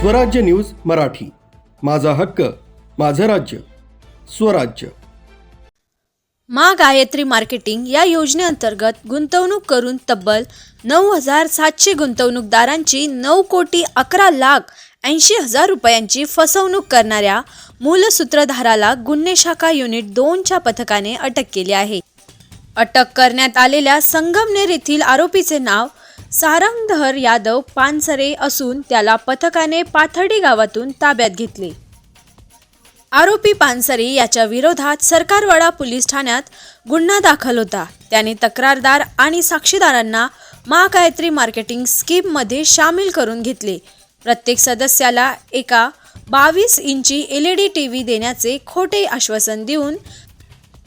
स्वराज्य न्यूज मराठी. माझा हक्क माझं राज्य स्वराज्य. मा गायत्री मार्केटिंग या योजनेअंतर्गत गुंतवणूक करून तब्बल नऊ हजार सातशे गुंतवणूकदारांची नऊ कोटी अकरा लाख ऐंशी हजार रुपयांची फसवणूक करणाऱ्या मूलसूत्रधाराला गुन्हे शाखा युनिट दोनच्या पथकाने अटक केली आहे. अटक करण्यात आलेल्या संगमनेर येथील आरोपीचे नाव सारंगधर यादव पानसरे असून त्याला पथकाने पाथर्डी गावातून ताब्यात घेतले. आरोपी पानसरे याच्या विरोधात सरकारवाडा पोलीस ठाण्यात गुन्हा दाखल होता. त्याने तक्रारदार आणि साक्षीदारांना महाकायत्री मार्केटिंग स्कीममध्ये सामील करून घेतले. प्रत्येक सदस्याला एका बावीस इंची L E D T V देण्याचे खोटे आश्वासन देऊन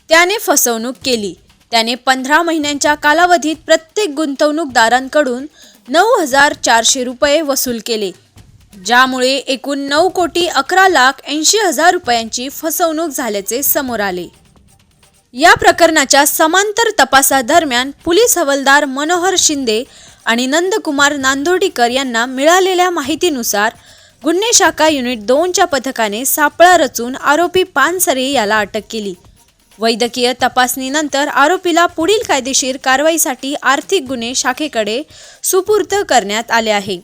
त्याने फसवणूक केली. त्याने पंधरा महिन्यांच्या कालावधीत प्रत्येक गुंतवणूकदारांकडून नऊ हजार चारशे रुपये वसूल केले ज्यामुळे एकूण नऊ कोटी अकरा लाख ऐंशी हजार रुपयांची फसवणूक झाल्याचे समोर आले. या प्रकरणाच्या समांतर तपासादरम्यान पोलीस हवालदार मनोहर शिंदे आणि नंदकुमार नांदोडीकर यांना मिळालेल्या माहितीनुसार गुन्हे शाखा युनिट दोनच्या पथकाने सापळा रचून आरोपी पानसरे याला अटक केली. वैद्यकीय तपासणीनंतर आरोपीला पुढील कायदेशीर कारवाईसाठी आर्थिक गुन्हे शाखेकडे सुपूर्द करण्यात आले आहे.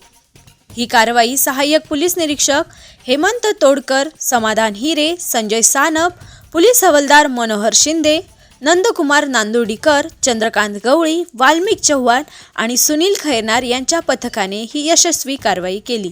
ही कारवाई सहाय्यक पोलीस निरीक्षक हेमंत तोडकर समाधान हिरे संजय सानप पोलीस हवालदार मनोहर शिंदे नंदकुमार नांदोडीकर चंद्रकांत गवळी वाल्मिक चव्हाण आणि सुनील खैरनार यांच्या पथकाने ही यशस्वी कारवाई केली.